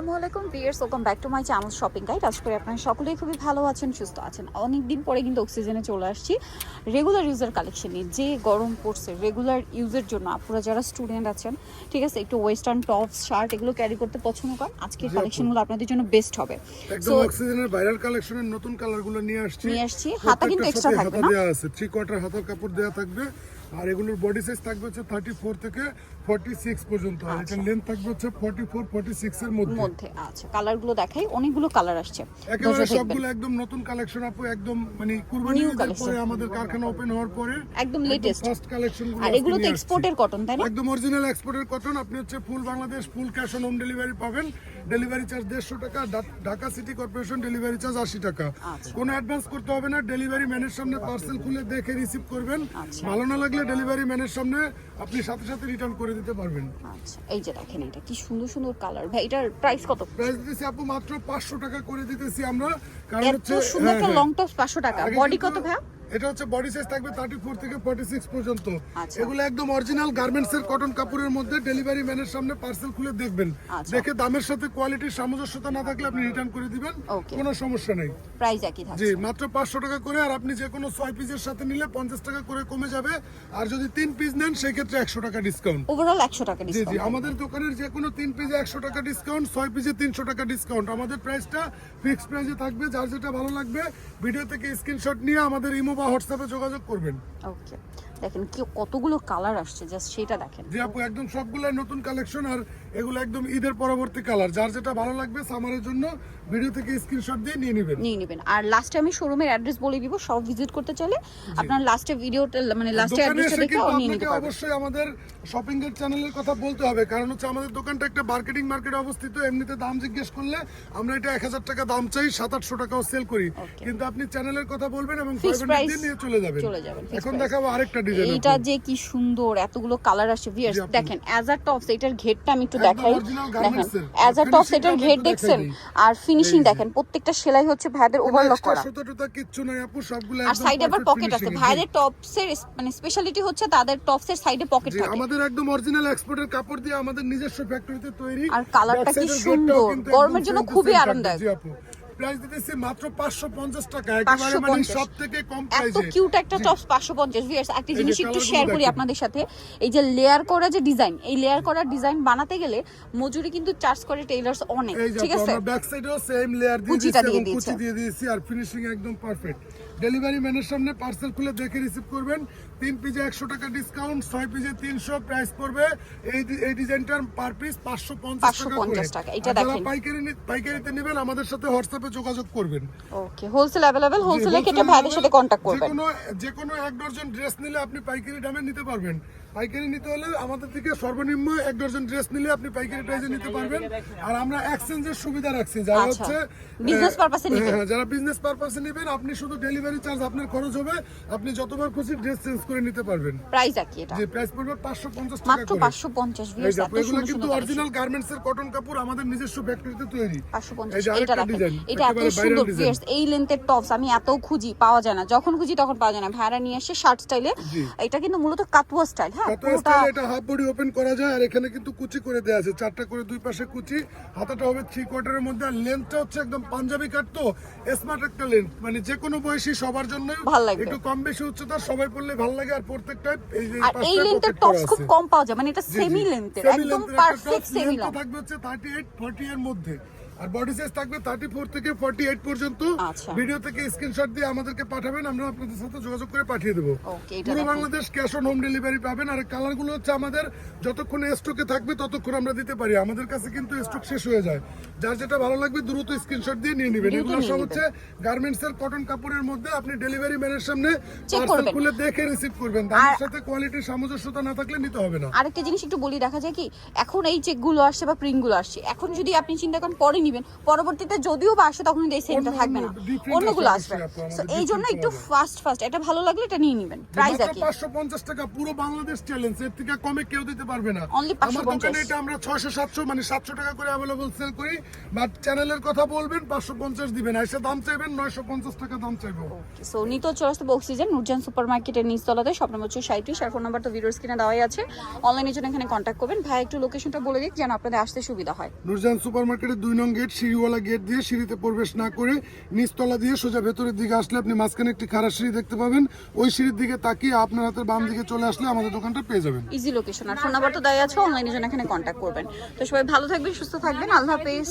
আসসালামু আলাইকুম viewers welcome back to my channel shopping guide আশা করি আপনারা সকলেই খুবই ভালো আছেন সুস্থ আছেন। অনেক দিন পরে কিন্তু অক্সিজেনে চলে আসছি। রেগুলার ইউজার কালেকশন যে গরম পড়ছে রেগুলার ইউজের জন্য আপনারা যারা স্টুডেন্ট আছেন ঠিক আছে একটু ওয়েস্টার্ন টপস শার্ট এগুলো ক্যারি করতে পছন্দ করেন আজকের। কালেকশনগুলো আপনাদের জন্য বেস্ট হবে। একদম অক্সিজেনের ভাইরাল কালেকশনের নতুন কালারগুলো নিয়ে আসছি। নিয়ে আসছি। হাতা কিন্তু সাথে থাকবে না? আছে। থ্রি কোয়ার্টার হাতার কাপড় দেওয়া থাকবে। আর এগুলোর বডি সাইজ থাকবে হচ্ছে থার্টি ফোর থেকে ফর্টি সিক্স পর্যন্ত। আর আচ্ছা। এটা লেন্থ থাকবে হচ্ছে ফর্টি ফোর ফর্টি সিক্স এর মধ্যে। মধ্যে আচ্ছা। কালারগুলো দেখাই অনেকগুলো কালার আসছে। একেবারে সবগুলো একদম নতুন কালেকশন আপু একদম মানে কুরবানি ঈদের পরে আমাদের কারখানা ওপেন হওয়ার পরে একদম latest। ফার্স্ট কালেকশন আর এগুলো তো এক্সপোর্টের কটন তাই না? একদম অরিজিনাল এক্সপোর্টের কটন আপনি হচ্ছে full Bangladesh full cash on home delivery পাবেন। ডেলিভারি চার্জ দেড়শো টাকা Dhaka city corporation delivery charge আশি টাকা। আচ্ছা। কোনো অ্যাডভান্স করতে হবে না ডেলিভারি ম্যানের সামনে পার্সেল খুলে দেখে রিসিভ করবেন। আচ্ছা। ভালো না লাগলে ডেলিভারি ম্যানের সামনে আপনি সাথে সাথে রিটার্ন করে দিতে পারবেন। আচ্ছা এই যে দেখেন এটা কি সুন্দর সুন্দর কালার ভাই এটার প্রাইস কত? প্রাইস দিতেছি আপু মাত্র পাঁচশো টাকা করে দিতেছি আমরা। কারণ হচ্ছে সুন্দর একটা লং টপ পাঁচশো টাকা। আগে বডি কত ভাই? এটা হচ্ছে বডি সাইজ থাকবে থার্টি ফোর থেকে ফর্টি সিক্স পর্যন্ত। আচ্ছা। এগুলো একদম অরিজিনাল গার্মেন্টস এর কটন কাপড়ের মধ্যে ডেলিভারি ম্যানের সামনে পার্সেল খুলে দেখবেন। আচ্ছা। দেখে দামের সাথে কোয়ালিটির সামঞ্জস্যতা না থাকলে আপনি রিটার্ন করে দিবেন. কোনো সমস্যা নেই। প্রাইস একই জি মাত্র পাঁচশো টাকা করে আর আপনি যে কোনো ছয় পিসের সাথে নিলে পঞ্চাশ টাকা করে কমে যাবে। আর যদি তিন পিস নেন সেই ক্ষেত্রে একশো টাকা ডিসকাউন্ট ওভারঅল একশো টাকা জি জি আমাদের দোকানের যে কোনো তিন পিসে একশো টাকা ডিসকাউন্ট ছয় পিসে তিনশো টাকা ডিসকাউন্ট আমাদের প্রাইসটা ফিক্সড প্রাইসে থাকবে যার যেটা ভালো লাগবে ভিডিও থেকে স্ক্রিনশট নিয়ে আমাদের ইমো বা হোয়াটসঅ্যাপে যোগাযোগ করবেন। ওকে দেখেন কি কতগুলো কালার আসছে জাস্ট সেটা দেখেন। জি আপু একদম সবগুলো নতুন কালেকশন আর এগুলো একদম ঈদের পরবর্তী কালার যার যেটা ভালো লাগবে সামারের জন্য ভিডিও থেকে স্ক্রিনশট দিয়ে নিয়ে নেবেন। নিয়ে নেবেন। আর লাস্টে আমি শোরুমের অ্যাড্রেস বলে দিব সব ভিজিট করতে চাইলে আপনার লাস্টে ভিডিওটা মানে লাস্টে অ্যাড্রেসটা দেখে নিয়ে নিতে পারবেন। অবশ্যই আমাদের শপিং এর চ্যানেলের কথা বলতে হবে। কারণ হচ্ছে আমাদের দোকানটা একটা মার্কেটিং মার্কেটে অবস্থিত এমনিতে দাম জিজ্ঞেস করলে আমরা এটা এক হাজার টাকা দাম চাই সাত আটশো টাকাও সেল করি। কিন্তু আপনি চ্যানেলের কথা বলবেন এবং Fixed 500 দিয়ে নিয়ে চলে যাবেন। চলে যাবেন, এখন। দেখাবো আরেকটা এইটা যে কি সুন্দর এতগুলো কালার আসছে ভিয়ার্স দেখেন অ্যাজ আ টপস এটার ঘেরটা আমি একটু দেখাই। দেখেন অ্যাজ আ আর টপস এটার ঘের দেখছেন? আর ফিনিশিং দেখেন প্রত্যেকটা সেলাই হচ্ছে ভাইদের ওভারলক করা। আর সাইডে আবার পকেট আছে। ভাইদের টপসের মানে স্পেশালিটি হচ্ছে তাদের টপসের সাইডে পকেট থাকে। আমাদের একদম অরিজিনাল এক্সপোর্টের কাপড় দিয়ে আমাদের নিজস্ব ফ্যাক্টরিতে তৈরি। আর কালারটা কি সুন্দর। গরমের জন্য খুবই আরামদায়ক। প্রাইস দিতেছি মাত্র 550 টাকা একেবারে মানে 550 সব থেকে কম এত কিউট একটা টপস পাঁচশো পঞ্চাশ। ভিয়ার্স একটা জিনিস একটু শেয়ার করি আপনাদের সাথে। এই যে লেয়ার করা যে ডিজাইন এই লেয়ার করা ডিজাইন বানাতে গেলে মজুরি কিন্তু চার্জ করে টেইলার্স অনেক ঠিক আছে? আমরা ব্যাক সাইডেও সেম লেয়ার দিয়ে দিয়েছে। কুচি দিয়ে দিয়েছি আর ফিনিশিং একদম পারফেক্ট ডেলিভারি ম্যানের সামনে পার্সেল খুলে দেখে রিসিভ করবেন। তিন পিজে একশো টাকা ডিসকাউন্ট ছয় পিজে তিনশো প্রাইস পড়বে। এই এই ডিজাইনটার পার পিস পাঁচশো পঞ্চাশ টাকা করে। 550 টাকা, এটা দেখেন। পাইকারি পাইকারিতে নেবেন আমাদের সাথে হোয়াটসঅ্যাপে যোগাযোগ করবেন। ওকে হোলসেল অ্যাভেলেবেল হোলসেলে কেটে ভাইদের সাথে কন্ট্যাক্ট করবেন। যে কোনো যে কোনো এক ডজন ড্রেস নিলে আপনি পাইকারি দামে নিতে পারবেন। পাইকারি নিতে হলে আমাদের থেকে সর্বনিম্ন এক ডজন ড্রেস নিলে আপনি পাইকারি প্রাইসে নিতে পারবেন। আর আমরা এক্সচেঞ্জের সুবিধা রাখছি। যারা আচ্ছা। হচ্ছে আহ, purpose নিবেন। হ্যাঁ, যারা বিজনেস পারপাসে নেবেন আপনি শুধু ডেলিভারি চার্জ আপনার খরচ হবে। আপনি যতবার খুশি ড্রেস চেঞ্জ করে নিতে পারবেন। প্রাইস একই এটা। যে প্রাইস পড়বে পাঁচশো পঞ্চাশ টাকা মাত্র করে। পাঁচশো পঞ্চাশ এই ভিয়ার্স যে এত আপু, এগুলো কিন্তু অরিজিনাল গার্মেন্টস এর কটন কাপড় আমাদের নিজস্ব ফ্যাক্টরিতে তৈরি। পাঁচশো পঞ্চাশ এই যে এটা আরেকটা ডিজাইন এটা এত সুন্দর এই লেন্থের টপস আমি এত খুঁজি পাওয়া যায় না। যখন খুঁজি তখন পাওয়া যায় না। ভাড়া নিয়ে আসে শার্ট স্টাইলে এটা কিন্তু মূলত কাতুয়া স্টাইল হ্যাঁ পুরোটা এটা হাফ বডি ওপেন করা যায় আর এখানে কিন্তু কুচি করে দেওয়া আছে। চারটা করে দুই পাশে কুচি হাতাটা হবে থ্রি কোয়ার্টারের মধ্যে আর লেন্থটা হচ্ছে একদম পাঞ্জাবি কাট তো স্মার্ট একটা লেন্থ মানে যে কোনো বয়সী সবার জন্য। একটু কম বেশি উচ্চতা সবাই পড়লে ভালো লাগে আর প্রত্যেকটা এই যে আর এই লেন্থের টপস খুব কম পাওয়া যায় মানে এটা। সেমি লেন্থের একদম পারফেক্ট সেমি লেন্থ থাকবে হচ্ছে 38 40 এর মধ্যে। আর বডি সাইজ থাকবে 34 থেকে 48 পর্যন্ত। আচ্ছা। ভিডিও থেকে স্ক্রিনশট দিয়ে আমাদেরকে পাঠাবেন আমরা আপনাদের সাথে যোগাযোগ করে পাঠিয়ে দেবো। পুরো Bangladesh cash on home delivery পাবেন আর কালারগুলো হচ্ছে আমাদের যতক্ষণ স্টকে থাকবে ততক্ষণ আমরা দিতে পারি। আমাদের কাছে কিন্তু স্টক শেষ হয়ে যায়। যার যেটা ভালো লাগবে দ্রুত স্ক্রিনশট দিয়ে নিয়ে নেবেন। এগুলো সব হচ্ছে গার্মেন্টস এর কটন কাপড়ের মধ্যে আপনি ডেলিভারি ম্যানের সামনে পার্সেল। খুলে দেখে রিসিভ করবেন। দামের সাথে কোয়ালিটির সামঞ্জস্যতা না থাকলে নিতে হবে না। আরেকটা জিনিস একটু বলি দেখা যায় কি এখন এই চেকগুলো আসছে বা প্রিন্টগুলো আসছে এখন যদি আপনি চিন্তা করেন পরে নিবেন। পরবর্তীতে যদিও বা আসে তখন কিন্তু এই সেটটা থাকবে না। অন্যগুলো আসবে। আপু, এই জন্য একটু ফাস্ট ফাস্ট এটা ভালো লাগলে এটা নিয়ে নেবেন। প্রাইস মাত্র একই। 550 টাকা পুরো বাংলাদেশ চ্যালেঞ্জ এর থেকে কমে কেউ দিতে পারবে না। Only 550 আমার এটা আমরা ছয়শো সাতশো মানে সাতশো টাকা করে অ্যাভেলেবল সেল করি। বাট চ্যানেলের কথা বলবেন পাঁচশো পঞ্চাশ দিবেন। এসে দাম চাইবেন নয়শো পঞ্চাশ টাকা দাম চাইব। সো নিত চলে আসতে অক্সিজেন নুরজান সুপার মার্কেটের নিচতলাতে স্বপ্ন হচ্ছে সাঁত্রিশ আর ফোন নাম্বার তো ভিডিওর স্ক্রিনে দেওয়াই আছে। অনলাইনের জন্য এখানে কন্ট্যাক্ট করবেন। ভাই একটু লোকেশনটা বলে দিক যেন আপনাদের আসতে সুবিধা হয়। নুরজান সুপার মার্কেটের দুই নং গেট, সিঁড়িওয়ালা গেট দিয়ে সিঁড়িতে প্রবেশ না করে নিচতলা দিয়ে সোজা ভেতরের দিকে আসলে আপনি মাঝখানে একটি খারাপ সিঁড়ি দেখতে পাবেন। ওই সিঁড়ির দিকে তাকিয়ে আপনার হাতের বাম দিকে চলে আসলে আমাদের দোকানটা পেয়ে যাবেন। ইজি লোকেশন আর ফোন নাম্বার তো দেওয়া আছে অনলাইনে জন্য এখানে কন্ট্যাক্ট করবেন। তো সবাই ভালো থাকবেন, সুস্থ থাকবেন। আল্লাহ হাফেজ।